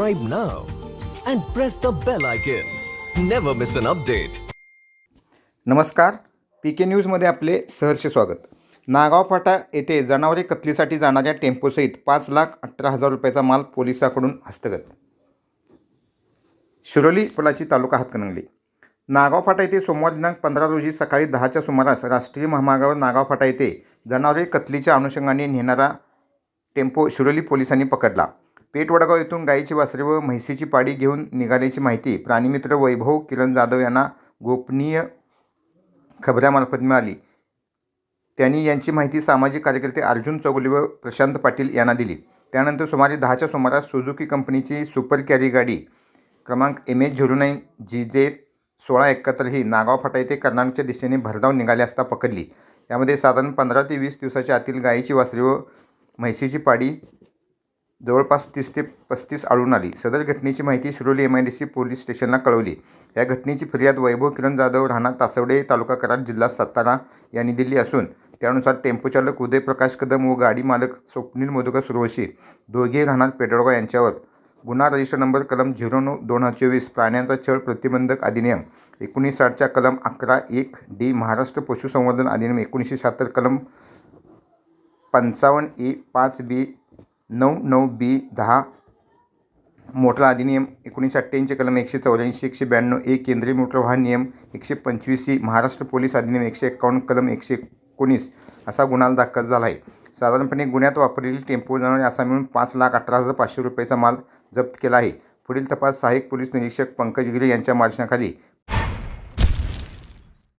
subscribe now and press the bell icon. Never miss an update. नमस्कार. P K न्यूजमध्ये आपले सहर्ष स्वागत. नागाव फाटा येथे जनावरे कत्लीसाठी जाणाऱ्या टेम्पोसहित पाच लाख अठरा हजार रुपयाचा माल पोलिसाकडून हस्तगत. शिरोली पुलाची तालुका हातकणंगले. नागाव फाटा येथे सोमवार दिनांक पंधरा रोजी सकाळी दहाच्या सुमारास राष्ट्रीय महामार्गावर नागाव फाटा येथे जनावरे कत्लीच्या अनुषंगाने नेणारा टेम्पो शिरोली पोलिसांनी पकडला. पेठवडगाव येथून गायीची वासरे व म्हैसेची पाडी घेऊन निघाल्याची माहिती प्राणीमित्र वैभव किरण जाधव यांना गोपनीय खबऱ्यामार्फत मिळाली. त्यांनी यांची माहिती सामाजिक कार्यकर्ते अर्जुन चौगुले व प्रशांत पाटील यांना दिली. त्यानंतर सुमारे दहाच्या सुमारास सुझुकी कंपनीची सुपर कॅरी गाडी क्रमांक M H zero nine G J सोळा एकाहत्तर ही नागाव फाटा येथे कर्नाटकच्या दिशेने भरधाव निघाली असता पकडली. त्यामध्ये साधारण पंधरा ते वीस दिवसाच्या आतील गायीची वासरी व म्हैसीची पाडी जवळपास तीस ते पस्तीस आढळून आली. सदर घटनेची माहिती Shiroli M I D C police स्टेशनला कळवली. या घटनेची फिर्याद वैभव किरण जाधव राहणार तासवडे तालुका कराड जिल्हा सातारा यांनी दिली असून त्यानुसार टेम्पो चालक उदय प्रकाश कदम व गाडी मालक स्वप्नील मधुकर सुरवशी दोघे राहणार पेडगाव यांच्यावर. गुन्हा रजिस्टर नंबर कलम झिरो नऊ दोन हजार चोवीस प्राण्यांचा छळ प्रतिबंधक अधिनियम एकोणीस साठच्या कलम अकरा एक डी महाराष्ट्र पशुसंवर्धन अधिनियम एकोणीसशे शहात्तर कलम पंचावन्न ए पाच बी नऊ नऊ बी दहा. मोटर अधिनियम एकोणीसशे अठ्ठ्याऐंशी कलम एकशे चौऱ्याऐंशी एकशे ब्याण्णव ए केंद्रीय मोटर वाहन नियम एकशे पंचवीस सी महाराष्ट्र पोलीस अधिनियम एकशे एकावन्न कलम एकशे एकोणीस असा गुन्हा दाखल झाला आहे. साधारणपणे गुन्ह्यात वापरलेली टेम्पो जाणारे असा मिळून पाच लाख अठरा हजार पाचशे रुपयाचा माल जप्त केला आहे. पुढील तपास सहाय्यक पोलीस निरीक्षक पंकज गिरे यांच्या मार्गदर्शनाखाली